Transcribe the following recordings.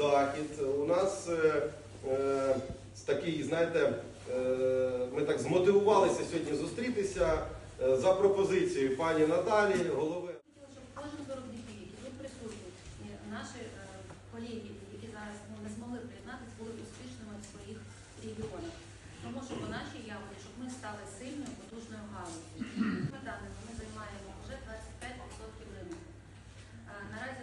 захід. У нас е, е, такий, знаєте, е, ми так змотивувалися сьогодні зустрітися е, за пропозицією пані Наталі, голови. Щоб кожен з виробників, які тут присутні, наші е, колеги, які зараз ну, не змогли приєднатися, були успішними в своїх регіонах. Тому що по нашій явці, щоб ми стали сильною, потужною галузю. Ми даними ми займаємо вже 25% ринку. Наразі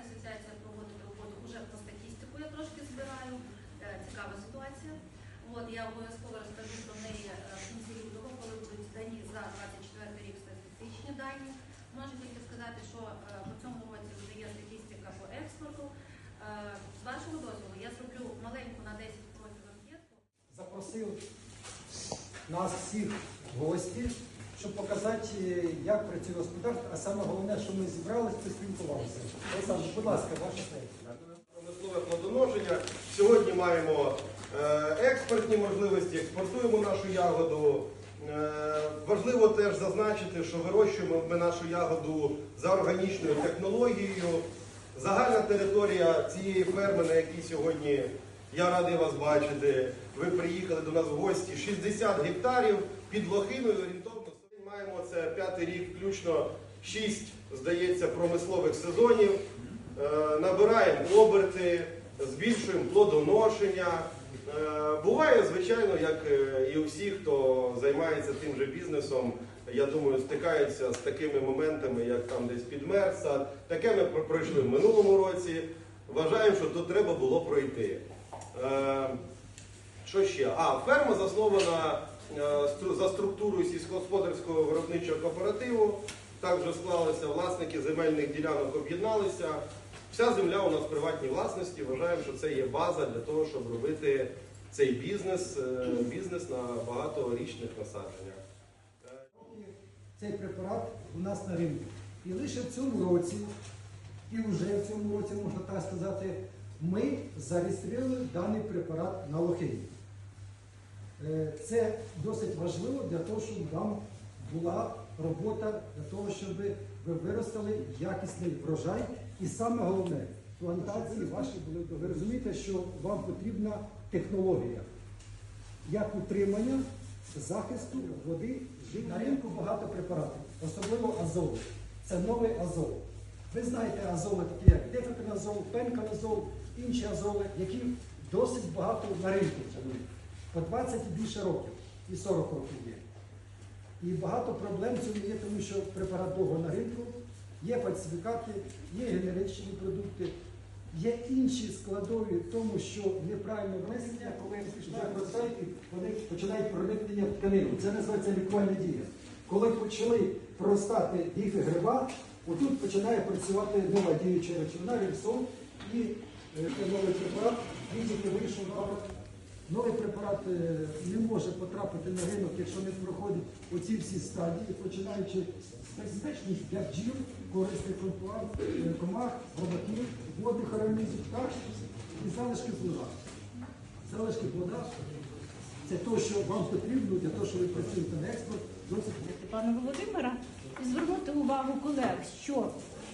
я обов'язково розкажу про неї е, в кінці лютого, коли будуть здані за 24 рік статистичні дані. Можу тільки сказати, що е, по цьому році вже є статистика по експорту. Е, З вашого дозволу я зроблю маленьку на 10 кроків анкету. запросив нас всіх в гості, щоб показати, як працює господарство, а саме головне, що ми зібралися, поспілкувалися. Олександр, будь ласка, ваша честь. Промислове плодоношення. Сьогодні маємо експортні можливості, експортуємо нашу ягоду. Е, Важливо теж зазначити, що вирощуємо ми нашу ягоду за органічною технологією. Загальна територія цієї ферми, на якій сьогодні я радий вас бачити. Ви приїхали до нас в гості 60 гектарів під лохиною орієнтовно. Маємо це п'ятий рік, включно 6, здається, промислових сезонів. Е, Набираємо оберти, збільшуємо плодоношення. Е, Буває, звичайно, як е, і у всіх, хто займається тим же бізнесом, я думаю, стикаються з такими моментами, як там десь підмер сад. Таке ми пройшли в минулому році. Вважаємо, що тут треба було пройти. Е, Що ще? А, ферма заснована за структурою сільськогосподарського виробничого кооперативу. Так вже склалося, власники земельних ділянок об'єдналися. Вся земля у нас в приватній власності. Вважаємо, що це є база для того, щоб робити цей бізнес, е, бізнес на багаторічних насадженнях. Цей препарат у нас на ринку. І лише в цьому році, і вже в цьому році, можна так сказати, ми зареєстрували даний препарат на лохині. Е, Це досить важливо для того, щоб вам була робота для того, щоб ви виростили якісний врожай. І саме головне, плантації ваші були. Ви розумієте, що вам потрібна технологія як утримання, захисту води. жив- На ринку багато препаратів, особливо азол. Це новий азол. Ви знаєте азоли, такі як дефеконазол, пенконазол, інші азоли, які досить багато на ринку по 20 і більше років, і 40 років є. І багато проблем цьому є, тому що препарат довго на ринку, є фальсифікати, є генеричні продукти, є інші складові тому, що неправильне внесення, коли і вони починають проникнення в тканину. Це називається лікувальна дія. Коли почали проростати діфи гриба, отут починає працювати нова діюча речовина, рельсон, і е, новий препарат, він тільки вийшов зараз. Новий препарат е, не може потрапити на ринок, якщо не проходить оці всі стадії, починаючи з безпечних для корисних е, комах, роботів, водних організмів, птахів і залишки плода. Залишки плода це те, що вам потрібно для того, щоб ви працюєте на експорт, пана Володимира звернути увагу колег, що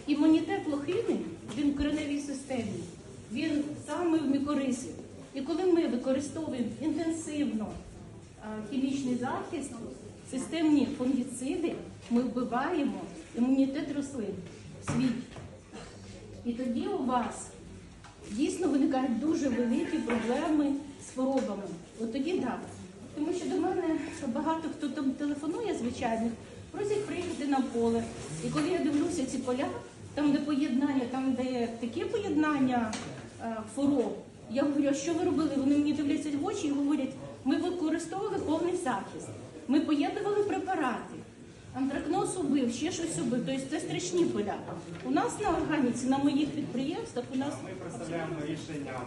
імунітет лохини він в кореневій системі, він саме в мікорисі. І коли ми використовуємо інтенсивно хімічний захист, системні фунгіциди, ми вбиваємо імунітет рослин в світі. І тоді у вас дійсно виникають дуже великі проблеми з хворобами. От тоді так. Тому що до мене багато хто там телефонує, звичайно, просять приїхати на поле. І коли я дивлюся ці поля, там, де поєднання, там, де таке поєднання е, хвороб, я говорю, а що ви робили? Вони мені дивляться в очі і говорять, ми використовували повний захист, ми поєднували препарати. Антракноз убив, ще щось убив. Тобто це страшні поля. У нас на органіці, на моїх підприємствах, у нас Ми представляємо рішення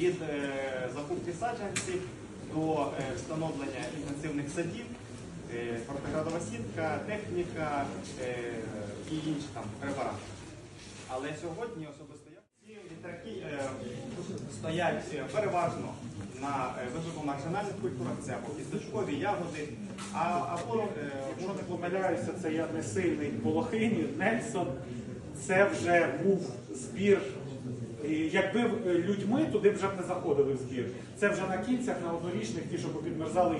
від е, закупки саджанців до е, встановлення інтенсивних садів, е, протиградова сітка, техніка і інші там препарати. Але сьогодні особисто я е, стоять е, переважно на е, високомаржинальних культурах, це або кісточкові ягоди, а або е, Якщо не помиляюся, це я не сильний Полохині, Нельсон. Це вже був збір якби людьми туди вже б не заходили в збір. Це вже на кінцях, на однорічних, ті, що попідмерзали,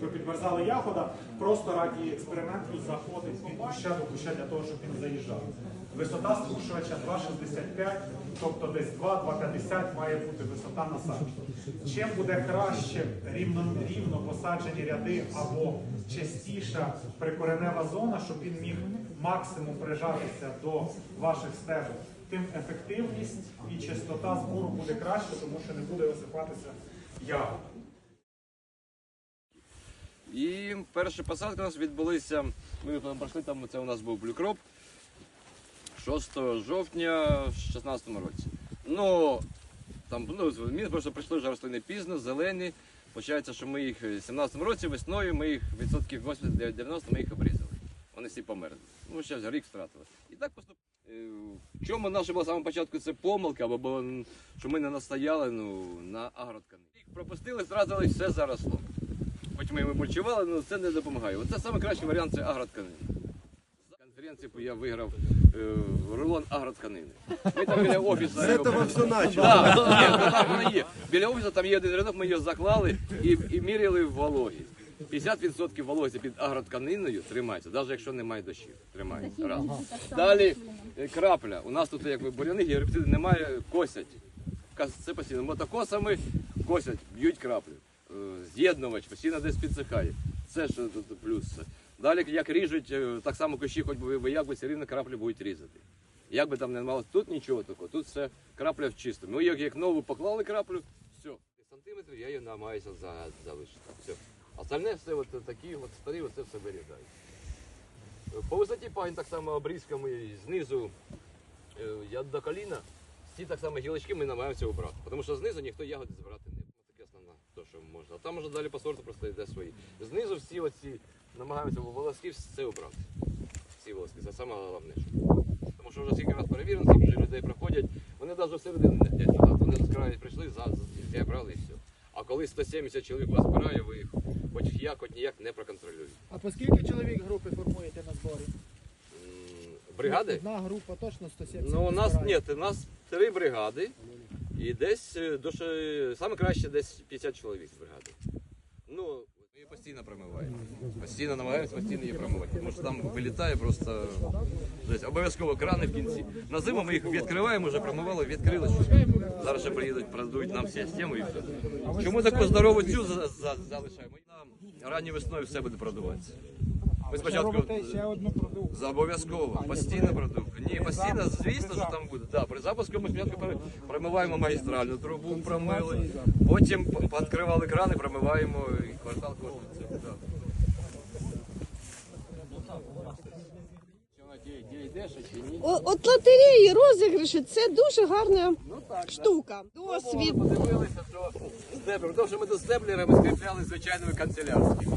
попідмерзали ягода, просто раді експерименту заходить від куща до куща для того, щоб він заїжджав. Висота струшувача 2,65, тобто десь 2-2,50 має бути висота насадження. Чим буде краще рівно, рівно посаджені ряди або частіша прикоренева зона, щоб він міг максимум прижатися до ваших стежок, тим ефективність і частота збору буде краще, тому що не буде осипатися ягод. І перші посадки у нас відбулися. Ми пройшли там. Це у нас був блюкроп 6 жовтня в 2016 році. Ну там ну ми просто прийшли вже рослини пізно, зелені. Получається, що ми їх в 17 році весною ми їх відсотків 80-90 ми їх обрізали. Вони всі померли. Ну, ще рік втратили. І так поступ... Е, В чому наше було з самого початку це помилка, було, що ми не настояли ну, на агроткани. Їх пропустили, зразили, все заросло. Хоч ми мульчували, але це не допомагає. Оце найкращий варіант це агротканина. За конференцію я виграв рулон агротканини. Ми там біля офісу. З цього все начало. Так, ні, так воно є. Біля офісу там є один рядок, ми його заклали і, і міряли в вологі. 50% вологі під агротканиною тримається, навіть якщо немає дощів. Тримається. Раз. Далі е, крапля. У нас тут якби буряни, гербіциди немає, косять. Кас- Це постійно мотокосами косять, б'ють краплю. Е, З'єднувач постійно десь підсихає. Це тут плюс. Далі як ріжуть, е, так само кущі, хоч би ви як би все рівно краплі будуть різати. Як би там не мало, тут нічого такого, тут все крапля в чистому. Ми як, як нову поклали краплю, все. Сантиметрів я її намагаюся за, залишити. Все. Остальне все от такі от старі, оце все вирізають. По висоті пагін так само обрізками знизу е, я до коліна. Ці так само гілочки ми намагаємося обрати. Тому що знизу ніхто ягоди збирати не буде. Таке основне, то, що можна. А там вже далі по сорту просто йде свої. Знизу всі оці намагаємося волоски все обрати. Всі волоски, це саме головне. Тому що вже скільки раз перевірено, скільки людей проходять, вони навіть всередину не назад. Вони з краю прийшли, за і все. А коли 170 чоловік вас збирає, ви їх хоч як, хоч ніяк не проконтролюєте. А по скільки чоловік групи формуєте на зборі? Бригади? Одна група точно 170. Ну, у нас збирає. ні, у нас три бригади, і десь е, дуже саме краще десь 50 чоловік з бригади. Ну, постійно промиваємо. Постійно намагаємося постійно її промивати. Тому що там вилітає просто жесть. обов'язково крани в кінці. На зиму ми їх відкриваємо, вже промивали, відкрили. Зараз ще приїдуть, продадуть нам систему і все. Чому таку здорову цю за- за- залишаємо? Ранньою весною все буде продуватися. Ми спочатку Робите ще одну продукцію. за обов'язково, постійно продукт. Ні, постійно, звісно, що там буде. Да, при запуску ми спочатку пере- промиваємо магістральну трубу, промили, потім п- пооткривали крани, промиваємо і квартал кожен. це, да. О- От лотереї, розіграші це дуже гарна штука. Досвід. Ми подивилися, що степлер, тому що ми до степлера ми скріпляли звичайними канцелярськими.